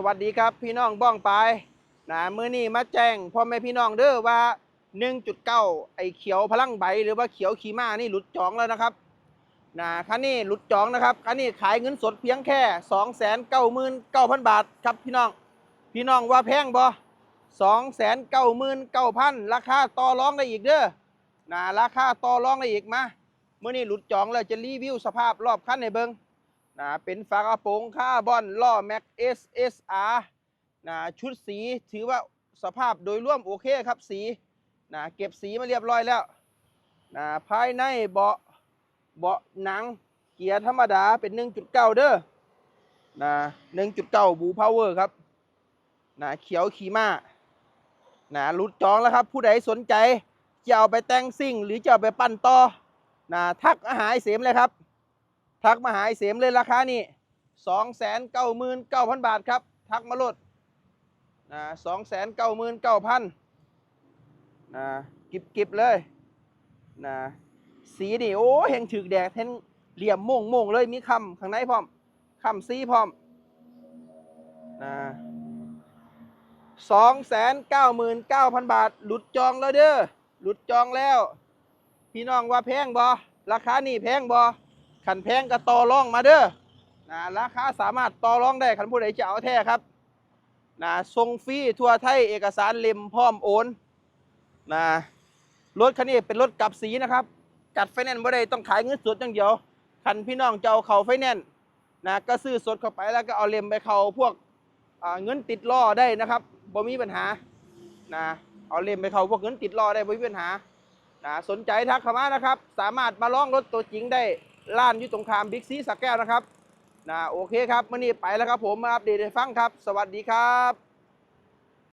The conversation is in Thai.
สวัสดีครับพี่น้องบ้องไปนะมื้อนี้มาแจ้งพ่อแม่พี่น้องเด้อว่า 1.9 ไอเขียวพลังใบหรือว่าเขียวขีม้านี่หลุดจองแล้วนะครับนะคันนี้หลุดจองนะครับคันนี้ขายเงินสดเพียงแค่ 299,000 บาทครับพี่น้อง พี่น้องว่าแพงบ่299,000 ราคาต่อรองได้อีกเด้อนะราคาต่อรองได้อีกมามื้อนี้หลุดจองแล้วจะรีวิวสภาพรอบคันให้เบิ่ง นะเป็นฝากระโปรงคาร์บอนล้อแม็ก SSR นะชุดสีถือว่าสภาพโดยรวมโอเคครับสีนะเก็บสีมาเรียบร้อยแล้วนะภายในเบาะเบาะหนังเกียร์ธรรมดาเป็น 1.9 เด้อนะ1.9บูพาวเวอร์ครับนะเขียวขีมานะรุดจองแล้วครับ ผู้ใดสนใจจะเอาไปแต่งซิ่ง หรือจะเอาไปปั้นต่อนะทักอาหารเสมเลยครับ ทักมาหาไอเสมเลยราคานี่สองแสนเก้าหมื่นเก้าพันบาทครับ ทักมาลดนะสองแสนเก้าหมื่นเก้าพันนะกิบกิบเลยนะสีนี่โอ้เฮงถึกแดดเห็นเหลี่ยมโม่งโม่งเลยมีคำข้างในพร้อมคำสีพร้อมนะสองแสนเก้าหมื่นเก้าพันบาท หลุดจองแล้วเด้อหลุดจองแล้ว พี่น้องว่าแพงบอราคานี่แพงบอ ขันแพงก็ต่อรองมาเด้อนะราคาสามารถต่อรองได้ขันผู้ใดจะเอาแท้ครับนะส่งฟรีทั่วไทยเอกสารเล่มพร้อมโอนนะรถคันนี้เป็นรถกลับสีนะครับ จัดไฟแนนซ์บ่ได้ต้องขายเงินสดอย่างเดียวคันพี่น้องจะเอาเขาไฟแนนซ์นะก็ซื้อสดเข้าไปแล้วก็เอาเล่มไปเขาพวกเงินติดล้อได้นะครับบ่มีปัญหานะเอาเล่มไปเขาพวกเงินติดล้อได้บ่มีปัญหานะสนใจทักเข้ามานะครับ สามารถมาลองรถตัวจริงได้ ล้านอยู่ตรงข้ามบิ๊กซีสักแก้วนะครับนะโอเคครับมื่อนี้ไปแล้วครับผมมาอัปเดตให้ฟังครับ สวัสดีครับ